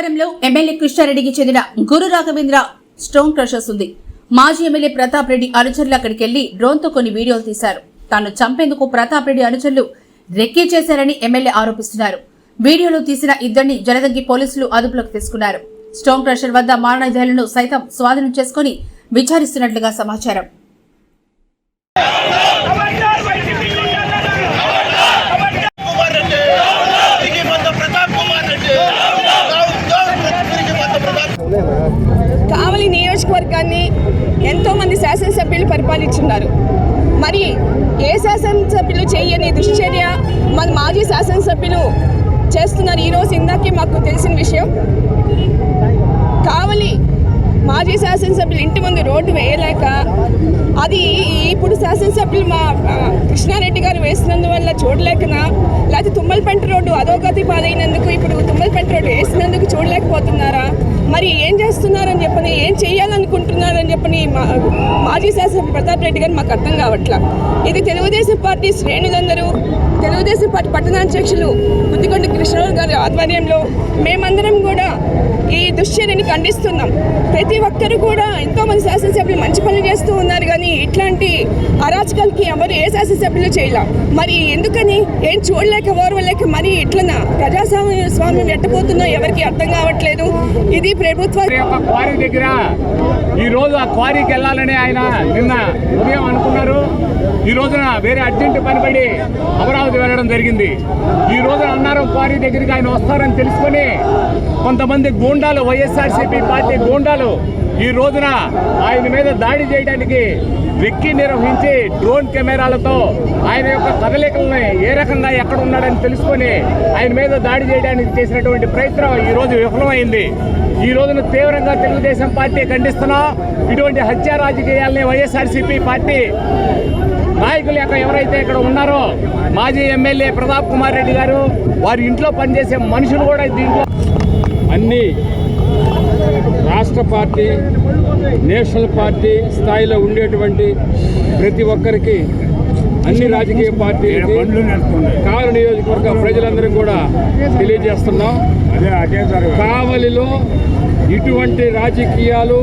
రామవరంలో MLA కృష్ణారెడ్డికి చెందిన గురు Raghavendra stone crushers ఉంది. మాజీ ఎమ్మెల్యే ప్రతాప్ రెడ్డి అనుచరులు అక్కడికి వెళ్ళి డ్రోన్తో కొన్ని వీడియోలు తీశారు. తాను చంపేందుకు ప్రతాప్ రెడ్డి అనుచరులు రెక్కీ చేశారని ఎమ్మెల్యే ఆరోపిస్తున్నారు. వీడియోలు తీసిన ఇద్దరిని జనదంగి పోలీసులు అదుపులోకి తీసుకున్నారు. స్టోన్ క్రషర్ వద్ద మారణాయుధాలను సైతం స్వాధీనం చేసుకుని విచారిస్తున్నట్లుగా సమాచారం కుమార్ రెడ్డి తిరిగి మొత్త ప్రతాప్ కుమార్ రెడ్డి తిరిగి మొత్త ప్రతాప్ కావలి నియోజకవర్గాన్ని ఎంతోమంది శాసనసభ్యులు పరిపాలించున్నారు. మరి ఏ శాసనసభ్యులు చేయని దుశ్చర్య మన మాజీ శాసనసభ్యులు చేస్తున్నారు ఈరోజు ఇందాకే మాకు తెలిసిన విషయం? కావలి మాజీ శాసనసభ్యులు ఇంటి ముందు రోడ్డు వేయలేక అది ఇప్పుడు శాసనసభ్యులు మా కృష్ణారెడ్డి గారు వేసినందువల్ల చూడలేకనా? లేకపోతే తుమ్మలపెంట రోడ్డు అధోగతి పాలైనందుకు ఇప్పుడు తుమ్మలపెంట రోడ్డు వేసినందుకు చూడలేకపోతే చేయాలనుకుంటున్నారని చెప్పని మా మాజీ శాసనసభ్యులు ప్రతాప్ రెడ్డి గారు మాకు అర్థం కావట్లా. ఇది తెలుగుదేశం పార్టీ శ్రేణులందరూ తెలుగుదేశం పార్టీ పట్టణాధ్యక్షులు ముద్దికొండ కృష్ణరావు గారి ఆధ్వర్యంలో మేమందరం కూడా ఈ దుశ్చర్యని ఖండిస్తున్నాం. ప్రతి ఒక్కరు కూడా ఎంతో మంది శాసనసభ్యులు మంచి పనులు చేస్తూ ఉన్నారు కానీ ఇట్లాంటి అరాచకాలకి ఎవరు ఏ శాసనసభ్యులు చేయలేం? మరి ఎందుకని? ఏం చూడలేక ఓర్వలేక మరి ఇట్లనా? ప్రజాస్వామ్య స్వామ్యం ఎట్టబోతుందో ఎవరికి అర్థం కావట్లేదు. ఇది ప్రభుత్వ క్వారీ దగ్గర ఈ రోజు ఆ క్వారీకి వెళ్ళాలని ఆయన నిన్న ఉదయం అనుకున్నారు. ఈ రోజున వేరే అర్జెంట్ పనిపడి అమరావతి వెళ్ళడం జరిగింది. ఈ రోజున అన్నారు క్వారీ దగ్గరికి ఆయన వస్తారని తెలుసుకొని కొంతమంది గూండాలు వైఎస్ఆర్సీపీ పార్టీ గూండాలు ఈ రోజున ఆయన మీద దాడి చేయడానికి వెక్కి నిర్వహించి డ్రోన్ కెమెరాలతో ఆయన యొక్క కదలికలను ఏ రకంగా ఎక్కడ ఉన్నాడని తెలుసుకొని ఆయన మీద దాడి చేయడానికి చేసినటువంటి ప్రయత్నం ఈ రోజు విఫలమైంది. ఈ రోజున తీవ్రంగా తెలుగుదేశం పార్టీ ఖండిస్తున్నాం ఇటువంటి హత్య రాజకీయాల్ని వైఎస్ఆర్సీపీ పార్టీ నాయకులు యొక్క ఎవరైతే ఇక్కడ ఉన్నారో మాజీ ఎమ్మెల్యే ఎమ్మెల్యే ప్రతాప్ కుమార్ రెడ్డి గారు వారి ఇంట్లో పనిచేసే మనుషులు కూడా దీంట్లో అన్ని రాష్ట్ర పార్టీ నేషనల్ పార్టీ స్థాయిలో ఉండేటువంటి ప్రతి ఒక్కరికి అన్ని రాజకీయ పార్టీలకి కావలి నియోజకవర్గ ప్రజలందరికీ కూడా తెలియజేస్తున్నాం. కావలిలో ఇటువంటి రాజకీయాలు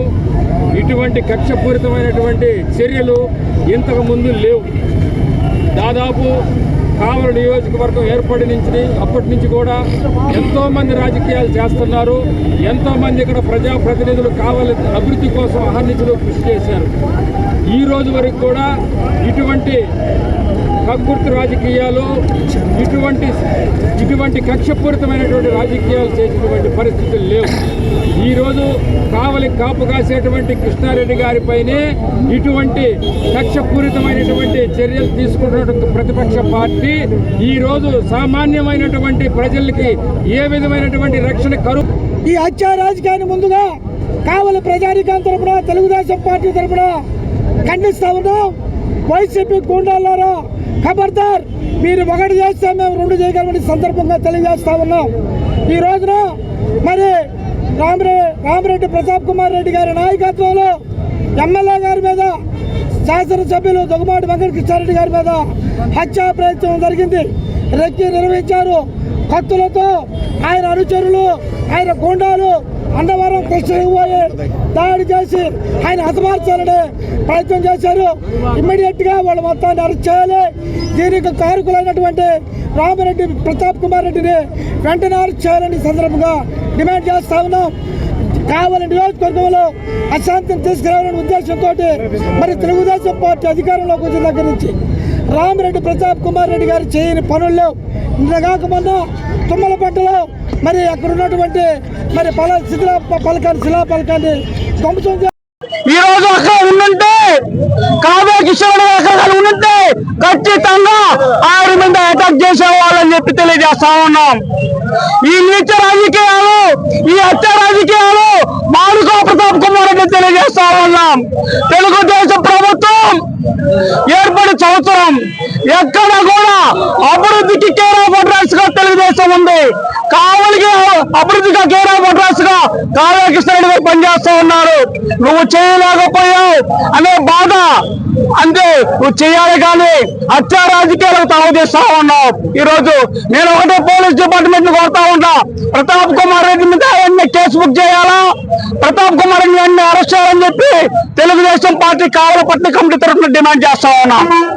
ఇటువంటి కక్షపూరితమైనటువంటి చర్యలు ఇంతకు ముందు లేవు. దాదాపు కావలి నియోజకవర్గం ఏర్పడి నుంచి అప్పటి నుంచి కూడా ఎంతోమంది రాజకీయాలు చేస్తున్నారు. ఎంతోమంది ఇక్కడ ప్రజాప్రతినిధులు కావాలి అభివృద్ధి కోసం అహర్నిశలు కృషి చేశారు. ఈ రోజు వరకు కూడా ఇటువంటి కక్కుర్తి రాజకీయాలు ఇటువంటి ఇటువంటి కక్షపూరితమైనటువంటి రాజకీయాలు చేసినటువంటి పరిస్థితులు లేవు. ఈరోజు కావలి కాపు కాసేటువంటి కృష్ణారెడ్డి గారిపైనే ఇటువంటి కక్షపూరితమైనటువంటి చర్యలు తీసుకుంటున్నటువంటి ప్రతిపక్ష పార్టీ ఈరోజు సామాన్యమైనటువంటి ప్రజలకి ఏ విధమైనటువంటి రక్షణ కరువు ఈ హత్య రాజకీయాన్ని ముందుగా కావలి ప్రజానికం తరపున తెలుగుదేశం పార్టీ తరపున ఖండిస్తా ఉన్నాం. వైసీపీ గూండాలారా ఖబర్దార్ మీరు ఒకటి చేస్తే మేము రెండు చేయగలమని సందర్భంగా తెలియజేస్తా ఉన్నాం. ఈ రోజున మరి రామరే రామరెడ్డి ప్రతాప్ కుమార్ రెడ్డి గారి నాయకత్వంలో ఎమ్మెల్యే గారి మీద శాసనసభ్యులు దొగమాటి వెంకటకృష్ణారెడ్డి గారి మీద హత్యా ప్రయత్నం జరిగింది. రెక్కి నిర్వహించారు. కత్తులతో ఆయన అనుచరులు ఆయన గుండాలు అన్నవరం కృష్ణ పోయి దాడి చేసి ఆయన హతమార్చాలని ప్రయత్నం చేశారు. ఇమ్మీడియట్గా వాళ్ళు మొత్తాన్ని అరెస్ట్ చేయాలి. దీనికి కారుకులైనటువంటి రామరెడ్డి ప్రతాప్ కుమార్ రెడ్డిని వెంటనే అరెస్ట్ చేయాలని సందర్భంగా డిమాండ్ చేస్తా ఉన్నాం. కావలి నియోజకవర్గంలో అశాంతిని తీసుకురావాలనే ఉద్దేశంతో మరి తెలుగుదేశం పార్టీ అధికారంలోకి వచ్చిన దగ్గర నుంచి రామిరెడ్డి ప్రతాప్ కుమార్ రెడ్డి గారు చేయని పనులు లేవు. నిన్న తుమ్మలపేటలో మరి అక్కడ ఉన్నటువంటి మరి పల శిథిలా పలకాన్ని శిలా పలకాన్ని ధ్వంసం ఈ రోజు అక్కడ ఉండుంటే కాబే కిషోర్ అక్కడ ఉండుంటే ఖచ్చితంగా ఆరు మంది అటాక్ చేసేవాళ్ళని చెప్పి తెలియజేస్తా ఉన్నాం. ఈ నీచ రాజకీయాలు ఈ హత్య రాజకీయాలు చేస్తా ఉన్నాం తెలుగుదేశం ప్రభుత్వం ఏర్పడి సంవత్సరం ఎక్కడ కూడా అభివృద్ధికి కేరా ఆఫ్గా తెలుగుదేశం ఉంది. కావలికి అభివృద్ధిగా కేరా ఆఫ్గా కావ్య గారు పనిచేస్తా ఉన్నారు. నువ్వు చేయలేకపోయావు అనే బాధ. అంతే నువ్వు చేయాలి కానీ హత్య రాజకీయాలకు తాగుతీస్తా ఉన్నావు. ఈ రోజు నేను ఒకటే పోలీస్ డిపార్ట్మెంట్ కోరుతా ఉంటా ప్రతాప్ కుమార్ రెడ్డి మీద కేసు బుక్ చేయాలా? ప్రతాప్ కుమార్ అరెస్ట్ చేయాలని చెప్పి తెలుగుదేశం పార్టీ కావలపట్ల కమిటీ తరఫున డిమాండ్ చేస్తా ఉన్నాం.